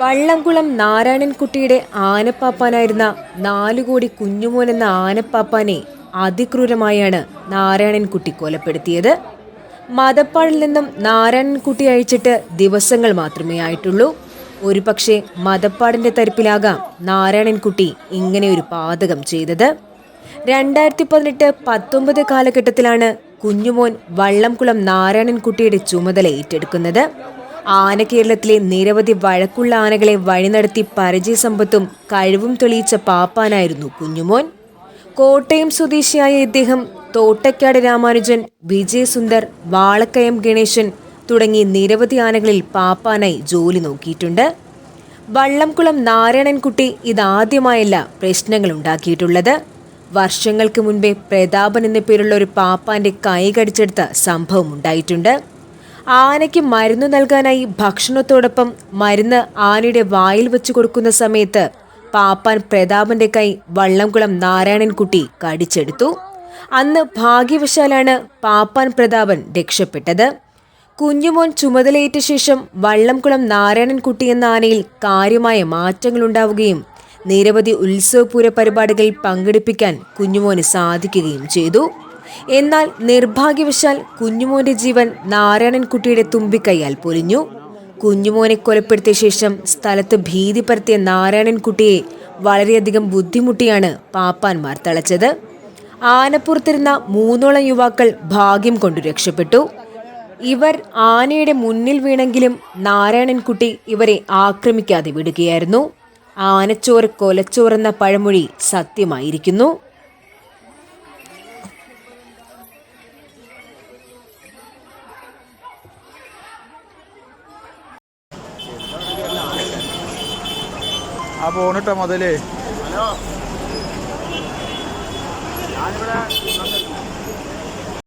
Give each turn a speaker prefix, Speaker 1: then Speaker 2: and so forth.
Speaker 1: വള്ളംകുളം നാരായണൻകുട്ടിയുടെ ആനപ്പാപ്പാനായിരുന്ന നാലുകോടി കുഞ്ഞുമോൻ എന്ന ആനപ്പാപ്പാനെ അതിക്രൂരമായാണ് നാരായണൻകുട്ടി കൊലപ്പെടുത്തിയത്. മതപ്പാടിൽ നിന്നും നാരായണൻകുട്ടി അയച്ചിട്ട് ദിവസങ്ങൾ മാത്രമേ ആയിട്ടുള്ളൂ. ഒരുപക്ഷെ മതപ്പാടിന്റെ തരിപ്പിലാകാം നാരായണൻകുട്ടി ഇങ്ങനെ ഒരു പാതകം ചെയ്തത്. രണ്ടായിരത്തി പതിനെട്ട് പത്തൊമ്പത് കാലഘട്ടത്തിലാണ് കുഞ്ഞുമോൻ വള്ളംകുളം നാരായണൻകുട്ടിയുടെ ചുമതല ഏറ്റെടുക്കുന്നത്. ആന കേരളത്തിലെ നിരവധി വഴക്കുള്ള ആനകളെ വഴിനടത്തി പരിചയസമ്പത്തും കഴിവും തെളിയിച്ച പാപ്പാനായിരുന്നു കുഞ്ഞുമോൻ. കോട്ടയം സ്വദേശിയായ ഇദ്ദേഹം തോട്ടക്കാട് രാമാനുജൻ വിജയസുന്ദർ വാളക്കയം ഗണേശൻ തുടങ്ങി നിരവധി ആനകളിൽ പാപ്പാനായി ജോലി നോക്കിയിട്ടുണ്ട്. വള്ളംകുളം നാരായണൻകുട്ടി ഇതാദ്യമായല്ല പ്രശ്നങ്ങൾ ഉണ്ടാക്കിയിട്ടുള്ളത്. വർഷങ്ങൾക്ക് മുൻപേ പ്രതാപൻ എന്ന പേരുള്ള ഒരു പാപ്പാന്റെ കൈ കടിച്ചെടുത്ത സംഭവം ഉണ്ടായിട്ടുണ്ട്. ആനയ്ക്ക് മരുന്ന് നൽകാനായി ഭക്ഷണത്തോടൊപ്പം മരുന്ന് ആനയുടെ വായിൽ വെച്ച് കൊടുക്കുന്ന സമയത്ത് പാപ്പാൻ പ്രതാപന്റെ കൈ വള്ളംകുളം നാരായണൻകുട്ടി കടിച്ചെടുത്തു. അന്ന് ഭാഗ്യവശാലാണ് പാപ്പാൻ പ്രതാപൻ രക്ഷപ്പെട്ടത്. കുഞ്ഞുമോൻ ചുമതലയേറ്റ ശേഷം വള്ളംകുളം നാരായണൻകുട്ടി എന്ന ആനയിൽ കാര്യമായ മാറ്റങ്ങളുണ്ടാവുകയും നിരവധി ഉത്സവപൂര പരിപാടികളിൽ പങ്കെടുപ്പിക്കാൻ കുഞ്ഞുമോന് സാധിക്കുകയും ചെയ്തു. എന്നാൽ നിർഭാഗ്യവശാൽ കുഞ്ഞുമോന്റെ ജീവൻ നാരായണൻകുട്ടിയുടെ തുമ്പിക്കൈയാൽ പൊലിഞ്ഞു. കുഞ്ഞുമോനെ കൊലപ്പെടുത്തിയ ശേഷം സ്ഥലത്ത് ഭീതി പരത്തിയ നാരായണൻകുട്ടിയെ വളരെയധികം ബുദ്ധിമുട്ടിയാണ് പാപ്പാന്മാർ തളച്ചത്. ആനപ്പുറത്തിരുന്ന മൂന്നോളം യുവാക്കൾ ഭാഗ്യം കൊണ്ടു രക്ഷപ്പെട്ടു. ഇവർ ആനയുടെ മുന്നിൽ വീണെങ്കിലും നാരായണൻകുട്ടി ഇവരെ ആക്രമിക്കാതെ വിടുകയായിരുന്നു. ആനച്ചോർ കൊലച്ചോറെന്ന പഴമൊഴി സത്യമായിരിക്കുന്നു.
Speaker 2: ആ പോണിട്ട മുതലേ?